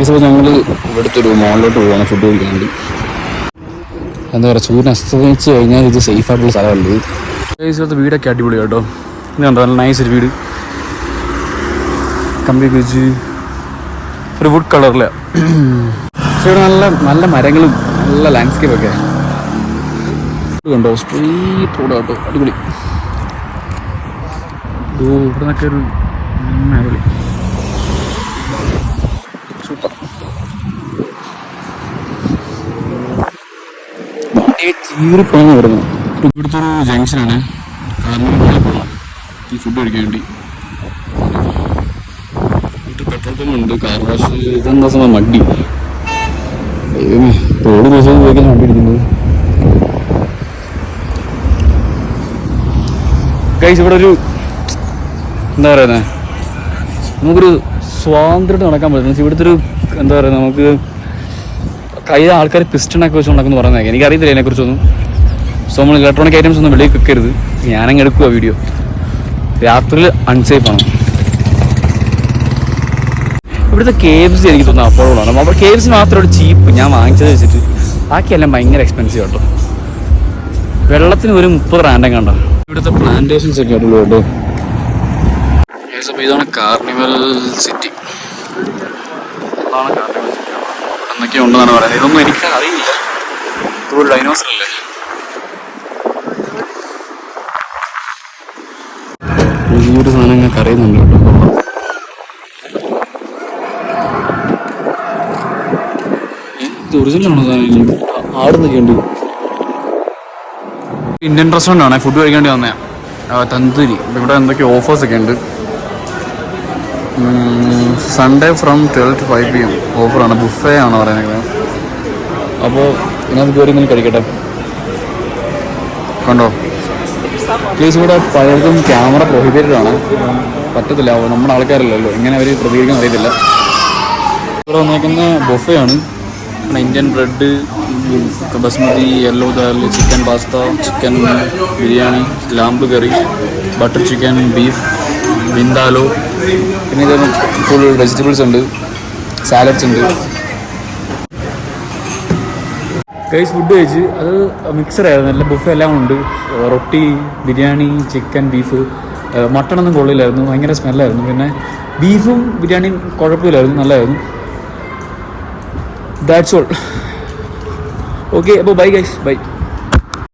ഇപ്പോൾ ഞങ്ങൾ ഇവിടുത്തെ ഒരു മോളിലോട്ട് പോവാണ് ഫുഡ് കഴിക്കാൻ വേണ്ടി. എന്താ പറയുക സൂര്യൻ അസ്തമിച്ച് കഴിഞ്ഞാൽ ഇത് സേഫ് ആയിട്ടുള്ള സ്ഥലമല്ലേ വീടൊക്കെ അടിപൊളി കേട്ടോ. ഇത് കണ്ടോ നല്ല നൈസ് ഒരു വീട്. കമ്പി വെച്ച് ഒരു വുഡ് കളറിൽ പക്ഷേ ഇവിടെ നല്ല നല്ല മരങ്ങളും നല്ല ലാൻഡ്സ്കേപ്പൊക്കെ കണ്ടോ സ്ട്രീറ്റ് റോഡ് കേട്ടോ അടിപൊളി. ഇവിടെ നിന്നൊക്കെ ഒരു അടിപൊളി. ചീറിപ്പാണ് വരുന്നത് ഇവിടുത്തെ ഒരു ജംഗ്ഷനാണ് ഈ ഫുഡ് കഴിക്കാൻ വേണ്ടി. പെട്രോൾ പമ്പ് ഉണ്ട്. കാർ വാഷ് ഇതെന്താ സമയം മടി? റോഡ് ദിവസം ഉപയോഗിക്കാൻ വണ്ടി ഇരിക്കുന്നത് കഴിച്ച് ഇവിടെ ഒരു എന്താ പറയുന്നത് നമുക്കൊരു സ്വാതന്ത്ര്യം നടക്കാൻ പറ്റും. ഇവിടുത്തെ ഒരു എന്താ പറയുക നമുക്ക് കയ്യിൽ ആൾക്കാർ പിസ്റ്റണൊക്കെ വെച്ച് നടക്കുന്നു എനിക്ക് എനിക്കറിയത്തില്ല അതിനെക്കുറിച്ചൊന്നും സോ നമ്മൾ ഇലക്ട്രോണിക് ഐറ്റംസ് ഒന്നും വെളിയിൽ വെക്കരുത്. ഞാനങ്ങ് എടുക്കുക വീഡിയോ രാത്രിയിൽ അൺസേഫ് ആണ്. ഇവിടുത്തെ കേബ്സ് എനിക്ക് തോന്നുന്നു അഫോർഡബിൾ ആണ്. അപ്പോൾ കേബ്സ് മാത്രം ഒരു ചീപ്പ് ഞാൻ വാങ്ങിച്ചത് വെച്ചിട്ട്. ബാക്കിയെല്ലാം ഭയങ്കര എക്സ്പെൻസീവ് കേട്ടോ വെള്ളത്തിന് ഒരു മുപ്പത് റാൻഡം കണ്ട. ഇവിടുത്തെ പ്ലാന്റേഷൻസ് ഒക്കെ ആയിട്ടുള്ളൂ കേട്ടോ ഇതാണ് കാർണിവൽ സിറ്റി അതാണ് കാർണിവൽ എന്നൊക്കെ ഉണ്ടെന്നാണ് പറയുന്നത്. ഇതൊന്നും എനിക്ക് അറിയില്ല. ഇതൊരു ഡൈനോസർ അല്ലേ? ഈ ഒരു സാധനം ഞങ്ങൾക്ക് അറിയുന്നുണ്ട് കേട്ടോ. ഇത് ഒറിജിനൽ ആണോ സാധനം ആടുന്നൊക്കെ ഉണ്ട് ഇന്ത്യൻ റെസ്റ്റോറന്റ് ആണ്. ഫുഡ് കഴിക്കേണ്ടി വന്നേ തന്തൂരി ഇവിടെ എന്തൊക്കെ ഓഫേഴ്സൊക്കെ ഉണ്ട്. Sunday from twelve to five P M ഓഫറാണ് ബുഫേ ആണ് പറയുന്നത്? അപ്പോൾ ഇതിനകത്ത് കയറി ഇങ്ങനെ കഴിക്കട്ടെ. കണ്ടോ? പ്ലീസ് ഇവിടെ പലർക്കും ക്യാമറ പ്രൊഹിബിറ്റഡ് ആണ്. പറ്റത്തില്ല. നമ്മുടെ ആൾക്കാരല്ലല്ലോ. എങ്ങനെ അവർ പ്രതികരിക്കാൻ അറിയത്തില്ല. ഇവിടെ വന്നേക്കുന്ന ബുഫേ ആണ്. Indian bread basmati yellow dal chicken pasta chicken biryani lamb curry butter chicken beef vindaloo പിന്നെ ഇത് ഫുൾ വെജിറ്റബിൾസ് ഉണ്ട് സാലഡ്സ് ഉണ്ട്. കൈസ് ഫുഡ് കഴിച്ച് അത് മിക്സഡ് ആയിരുന്നു. നല്ല ബുഫ് എല്ലാം ഉണ്ട്. റൊട്ടി ബിരിയാണി ചിക്കൻ ബീഫ് മട്ടണൊന്നും കൊള്ളില്ലായിരുന്നു. ഭയങ്കര സ്മെല്ലായിരുന്നു പിന്നെ ബീഫും ബിരിയാണിയും കുഴപ്പമില്ലായിരുന്നു. നല്ലതായിരുന്നു ദാറ്റ്സ് ഓൾ ഓക്കെ അപ്പോൾ ബൈ ഗൈസ് ബൈ